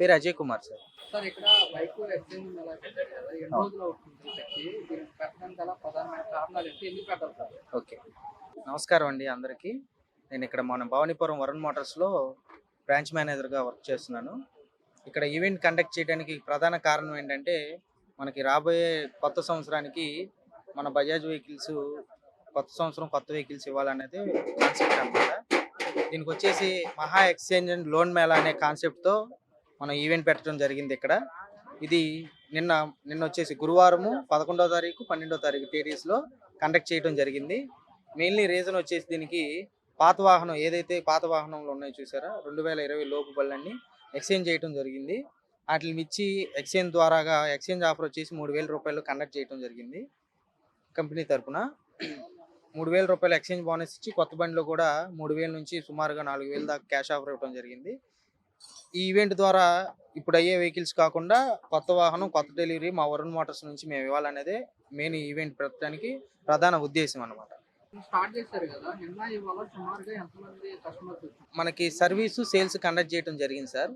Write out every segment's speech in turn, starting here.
పేరు Ajay Kumar sir. Sir ఇక్కడ bike exchange ఎలా పెట్టారు కదా ఎన్ని రోజులు అవుతుంది పెట్టి దీనికి పెట్టడానికి గల ప్రధానమైన కారణాలు ఏంటి? ఎందుకు పెట్టాలి సార్? ఓకే. నమస్కారం అండి అందరికీ. నేను ఇక్కడ మన భవానీపురం వరుణ్ మోటార్స్లో బ్రాంచ్ మేనేజర్గా వర్క్ చేస్తున్నాను. ఇక్కడ ఈవెంట్ కండక్ట్ చేయడానికి ప్రధాన కారణం ఏంటంటే మనకి రాబోయే కొత్త సంవత్సరానికి మన బజాజ్ వెహికల్స్ కొత్త సంవత్సరం కొత్త వెహికల్స్ ఇవ్వాలనేది కాన్సెప్ట్ అనమాట దీనికి వచ్చేసి మహా ఎక్స్చేంజ్ అండ్ లోన్ మేళా అనే కాన్సెప్ట్తో మనం ఈవెంట్ పెట్టడం జరిగింది ఇక్కడ. ఇది నిన్న నిన్న వచ్చేసి గురువారము పదకొండో తారీఖు పన్నెండో తారీఖు తేదీస్లో కండక్ట్ చేయడం జరిగింది. మెయిన్లీ రీజన్ వచ్చేసి దీనికి పాత వాహనం ఏదైతే పాత వాహనంలో ఉన్నాయో చూసారా? రెండు వేల ఇరవై లోపు బళ్ళన్నీ ఎక్స్చేంజ్ చేయడం జరిగింది. వాటిని ఇచ్చి ఎక్స్చేంజ్ ద్వారాగా ఎక్స్చేంజ్ ఆఫర్ వచ్చేసి మూడు వేల రూపాయలు కండక్ట్ చేయడం జరిగింది కంపెనీ తరపున. మూడు వేల రూపాయలు ఎక్స్చేంజ్ బోనస్ ఇచ్చి కొత్త బండిలో కూడా మూడు వేల నుంచి సుమారుగా నాలుగు వేల దాకా క్యాష్ ఆఫర్ ఇవ్వడం జరిగింది. ఈ ఈవెంట్ ద్వారా ఇప్పుడు అయ్యే వెహికల్స్ కాకుండా కొత్త వాహనం కొత్త డెలివరీ మా వరుణ్ మోటార్స్ నుంచి మేము ఇవ్వాలనేదే మెయిన్ ఈవెంట్ పెట్టడానికి ప్రధాన ఉద్దేశం వచ్చారు? మనకి సర్వీసు సేల్స్ కండక్ట్ చేయడం జరిగింది సార్.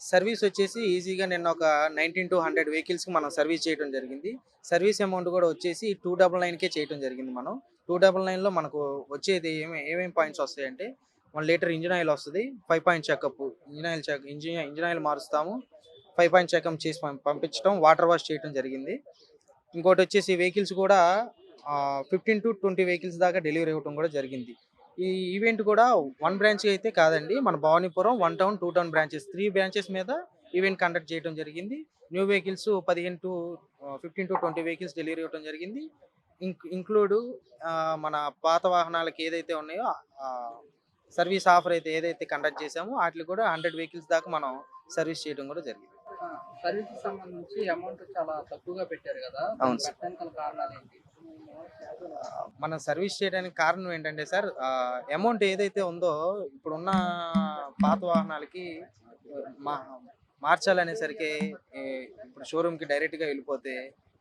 సర్వీస్ వచ్చేసి ఈజీగా నిన్న ఒక నైన్టీన్ టు హండ్రెడ్ వెహికల్స్కి మనం సర్వీస్ చేయడం జరిగింది. సర్వీస్ అమౌంట్ కూడా వచ్చేసి టూ డబల్ నైన్కే చేయడం జరిగింది మనం. టూ డబల్ నైన్లో మనకు వచ్చేది ఏమే ఏమేమి పాయింట్స్ వస్తాయంటే వన్ లీటర్ ఇంజిన్ ఆయిల్ వస్తుంది. Five point checkup. Engine oil check engine engine oil మారుస్తాము. ఫైవ్ పాయింట్ చెకప్ చేసి పంపించడం వాటర్ వాష్ చేయడం జరిగింది. ఇంకోటి వచ్చేసి వెహికల్స్ కూడా ఫిఫ్టీన్ టు ట్వంటీ వెహికల్స్ దాకా డెలివరీ ఇవ్వడం కూడా జరిగింది. ఈ ఈవెంట్ కూడా వన్ బ్రాంచ్ అయితే కాదండి. మన Bhavanipuram one town two town branches three branches మీద ఈవెంట్ కండక్ట్ చేయడం జరిగింది. న్యూ వెహికల్స్ పదిహేను to fifteen to twenty vehicles delivery ఇవ్వడం జరిగింది. ఇంక్లూడ్ మన పాత వాహనాలకి ఏదైతే ఉన్నాయో సర్వీస్ ఆఫర్ అయితే ఏదైతే కండక్ట్ చేసామో వాటికి కూడా హండ్రెడ్ వెహికల్స్ దాకా మనం సర్వీస్ చేయడం కూడా జరిగింది. సర్వీస్ సంబంధించి అమౌంట్ చాలా తక్కువగా పెట్టారు కదా. అవును కారణాలు ఏంటి? మనం సర్వీస్ చేయడానికి కారణం ఏంటంటే సార్ అమౌంట్ ఏదైతే ఉందో ఇప్పుడున్న పాత వాహనాలకి మా మార్చాలనేసరికి ఇప్పుడు షోరూమ్కి డైరెక్ట్గా వెళ్ళిపోతే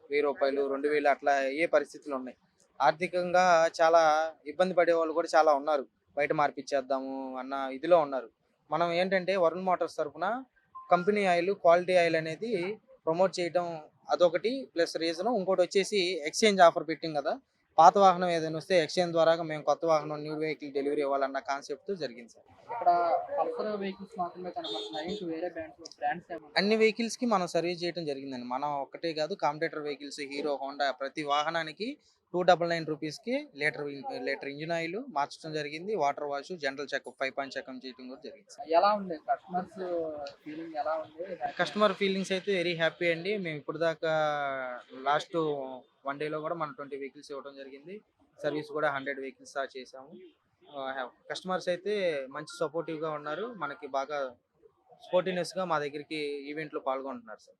వెయ్యి రూపాయలు రెండు వేలు అట్లా ఏ పరిస్థితులు ఉన్నాయి. ఆర్థికంగా చాలా ఇబ్బంది పడే వాళ్ళు కూడా చాలా ఉన్నారు. బయట మార్పిచ్చేద్దాము అన్న ఇదిలో ఉన్నారు. మనం ఏంటంటే వరుణ్ మోటార్స్ తరఫున కంపెనీ ఆయిల్ క్వాలిటీ ఆయిల్ అనేది ప్రమోట్ చేయడం అదొకటి ప్లస్ రీజన్ ఇంకోటి వచ్చేసి ఎక్స్చేంజ్ ఆఫర్ పెట్టింగ్ కదా. పాత వాహనం ఏదైనా వస్తే ఎక్స్చేంజ్ ద్వారా మేము కొత్త వాహనం న్యూ వెహికల్ డెలివరీ ఇవ్వాలన్న కాన్సెప్ట్ జరిగింది సార్. ఇక్కడ పల్సర్ వెహికల్స్ మాత్రమే కనబడుతున్నాయి ఇంక వేరే బ్రాండ్స్ బ్రాండ్స్ ఏమన్నా అన్ని వెహికల్స్కి మనం సర్వీస్ చేయడం జరిగిందండి. మనం ఒక్కటే కాదు కాంపిటేటర్ వెహికల్స్ హీరో హోండా ప్రతి వాహనానికి టూ డబల్ నైన్ రూపీస్కి లీటర్ లీటర్ ఇంజిన్ ఆయిల్ మార్చడం జరిగింది. Water wash general checkup five point checkup చేయడం కూడా జరిగింది. ఎలా ఉంది? కస్టమర్స్ ఫీలింగ్ ఎలా ఉంది? కస్టమర్ ఫీలింగ్స్ అయితే వెరీ హ్యాపీ అండి. మేము ఇప్పుడు దాకా లాస్ట్ వన్ డేలో కూడా మనం ట్వంటీ వెహికల్స్ ఇవ్వడం జరిగింది. సర్వీస్ కూడా హండ్రెడ్ వెహికల్స్ చేసాము కస్టమర్స్ అయితే మంచి సపోర్టివ్గా ఉన్నారు. మనకి బాగా స్పోర్టివ్నెస్గా మా దగ్గరికి ఈవెంట్లో పాల్గొంటున్నారు సార్.